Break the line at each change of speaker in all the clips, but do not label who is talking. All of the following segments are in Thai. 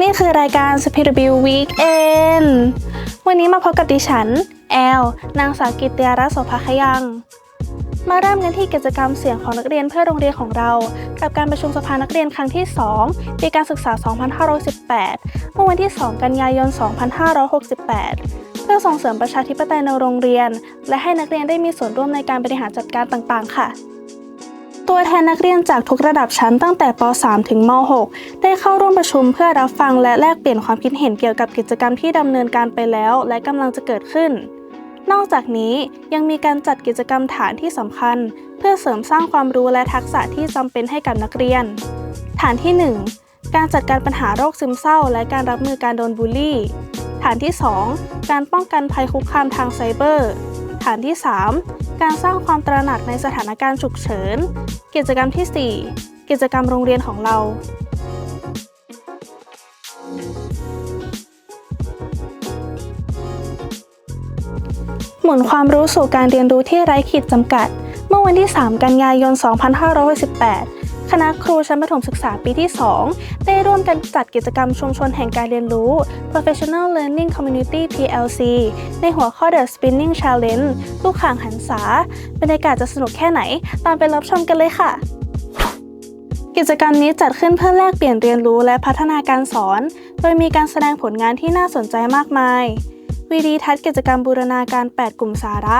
นี่คือรายการ s p i r b i l Weekend วันนี้มาพบกับดิฉัน แอล นางสาวกิตติยารัตน์โสภาขยัง มาเริ่มกันที่กิจกรรมเสียงของนักเรียนเพื่อโรงเรียนของเรา กับการประชุมสภานักเรียนครั้งที่ 2 ปีการศึกษา 2518 เมื่อวันที่ 2 กันยายน 2568 เพื่อส่งเสริมประชาธิปไตยในโรงเรียน และให้นักเรียนได้มีส่วนร่วมในการบริหารจัดการต่างๆ ค่ะ ตัวแทนนักเรียนจากทุกระดับชั้นตั้งแต่ป .3 ถึงม .6 ได้เข้าร่วมประชุมเพื่อรับฟังและแลกเปลี่ยนความคิดเห็นเกี่ยวกับกิจกรรมที่ดำเนินการไปแล้ว และกำลังจะเกิดขึ้น นอกจากนี้ยังมีการจัดกิจกรรมฐานที่สำคัญ เพื่อเสริมสร้างความรู้และทักษะที่จำเป็นให้กับนักเรียน ฐานที่ 1 การจัดการปัญหาโรคซึมเศร้า และการรับมือการโดนบูลลี่ ฐานที่ 2 การป้องกันภัยคุกคามทางไซเบอร์ ฐานที่ 3 การสร้างความตระหนักในสถานการณ์ฉุกเฉิน กิจกรรมที่ 4 กิจกรรมโรงเรียนของเรา หมุนความรู้สู่การเรียนรู้ที่ไร้ขีดจำกัด เมื่อวันที่ 3 กันยายน 2568 คณะครูชั้นประถมศึกษาปีที่ 2 ได้ร่วมกันจัดกิจกรรมชุมชนแห่งการเรียนรู้ Professional Learning Community PLC ในหัวข้อ The Spinning Challenge ลูกข่างหันษาบรรยากาศจะสนุกแค่ไหน ตามไปรับชมกันเลยค่ะกิจกรรมนี้จัดขึ้นเพื่อแลกเปลี่ยนเรียนรู้และพัฒนาการสอน โดยมีการแสดงผลงานที่น่าสนใจมากมาย วีดีทัศน์กิจกรรมบูรณาการ 8 กลุ่มสาระ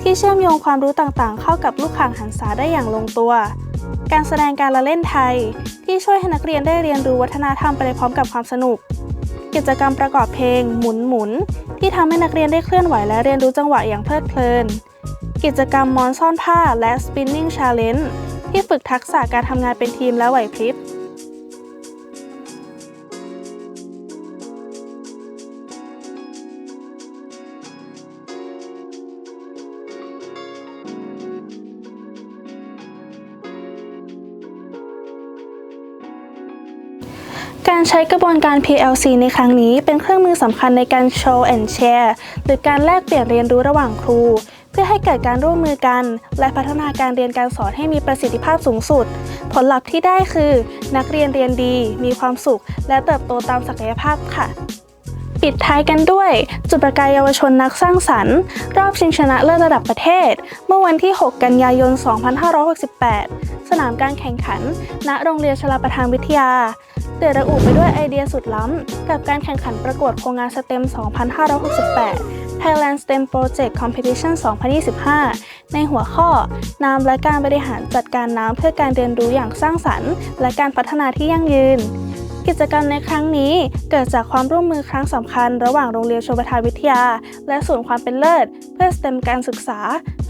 ที่เชื่อมโยงความรู้ต่างๆ เข้ากับลูกข่างหันษาได้อย่างลงตัว การแสดงการละเล่นไทย ที่ช่วยให้นักเรียนได้เรียนรู้วัฒนธรรมไปพร้อมกับความสนุก กิจกรรมประกอบเพลง หมุนหมุน ที่ทำให้นักเรียนได้เคลื่อนไหวและเรียนรู้จังหวะอย่างเพลิดเพลิน กิจกรรมมอนซ่อนผ้าและ spinning challenge ที่ฝึกทักษะการทำงานเป็นทีมและไหวพริบ การใช้กระบวนการ PLC ในครั้งนี้เป็นเครื่องมือสำคัญในการ show and share หรือการแลกเปลี่ยนเรียนรู้ระหว่างครู เพื่อให้เกิดการร่วมมือกัน และพัฒนาการเรียนการสอนให้มีประสิทธิภาพสูงสุด ผลลัพธ์ที่ได้คือ นักเรียนเรียนดี มีความสุข และเติบโตตามศักยภาพค่ะปิดท้ายกันด้วย จุดประกายเยาวชนนักสร้างสรรค์ รอบชิงชนะเลิศระดับประเทศ เมื่อวันที่ 6 กันยายน 2568 สนามการแข่งขัน ณ โรงเรียนชลประทานวิทยา เตือระอุไปด้วยไอเดียสุดล้ำ กับการแข่งขันประกวดโครงงานสเต็ม 2568 Thailand STEM Project Competition 2025 ในหัวข้อ น้ำและการบริหารจัดการน้ำเพื่อการเรียนรู้อย่างสร้างสรรค์ และการพัฒนาที่ยั่งยืน กิจกรรมในครั้งนี้เกิดจากความร่วมมือครั้งสำคัญ ระหว่างโรงเรียนชลประทานวิทยา และศูนย์ความเป็นเลิศ เพื่อ STEM การศึกษา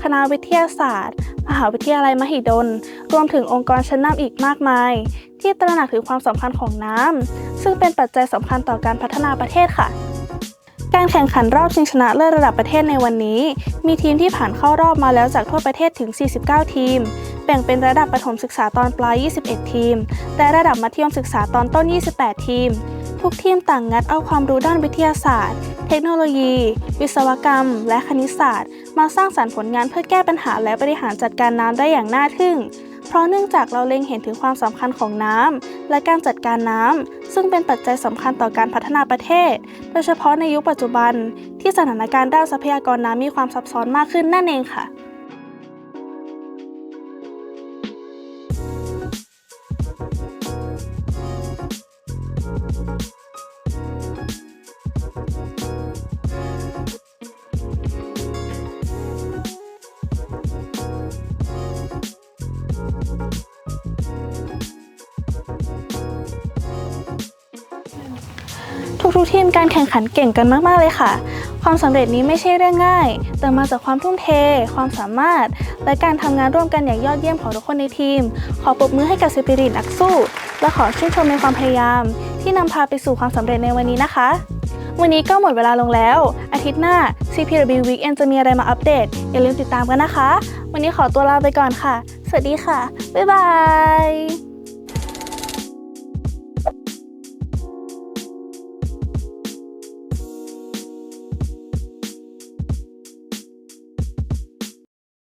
คณะวิทยาศาสตร์ มหาวิทยาลัยมหิดล รวมถึงองค์กรชั้นนำอีกมากมาย ที่ตระหนักถึงความสำคัญของน้ำซึ่งเป็นปัจจัยสำคัญต่อการพัฒนาประเทศค่ะ การแข่งขันรอบชิงชนะเลิศระดับประเทศในวันนี้ มีทีมที่ผ่านเข้ารอบมาแล้วจากทั่วประเทศถึง 49 ทีม แบ่งเป็นระดับประถมศึกษาตอนปลาย 21 ทีม และระดับมัธยมศึกษาตอนต้น 28 ทีม ทุกทีมต่างงัดเอาความรู้ด้านวิทยาศาสตร์ เทคโนโลยี วิศวกรรม และคณิตศาสตร์ มาสร้างสรรค์ผลงานเพื่อแก้ปัญหาและบริหารจัดการน้ำได้อย่างน่าทึ่ง เพราะเนื่องจากเราเล็งเห็นถึงความสำคัญของน้ำและการจัดการน้ำซึ่งเป็นปัจจัยสำคัญต่อการพัฒนาประเทศ โดยเฉพาะในยุคปัจจุบันที่สถานการณ์ด้านทรัพยากรน้ำมีความซับซ้อนมากขึ้นนั่นเองค่ะ ทุกๆทีมการแข่งขันเก่งกันมากๆเลยค่ะ ความสำเร็จนี้ไม่ใช่เรื่องง่าย แต่มาจากความทุ่มเท ความสามารถ และการทำงานร่วมกันอย่างยอดเยี่ยมของทุกคนในทีม ขอปรบมือให้กับสปิริตนักสู้ และขอชื่นชมในความพยายาม ที่นำพาไปสู่ความสำเร็จในวันนี้นะคะ วันนี้ก็หมดเวลาลงแล้ว อาทิตย์หน้า CPW Weekend จะมีอะไรมาอัปเดต อย่าลืมติดตามกันนะคะ วันนี้ขอตัวลาไปก่อนค่ะ สวัสดีค่ะ บ๊ายบาย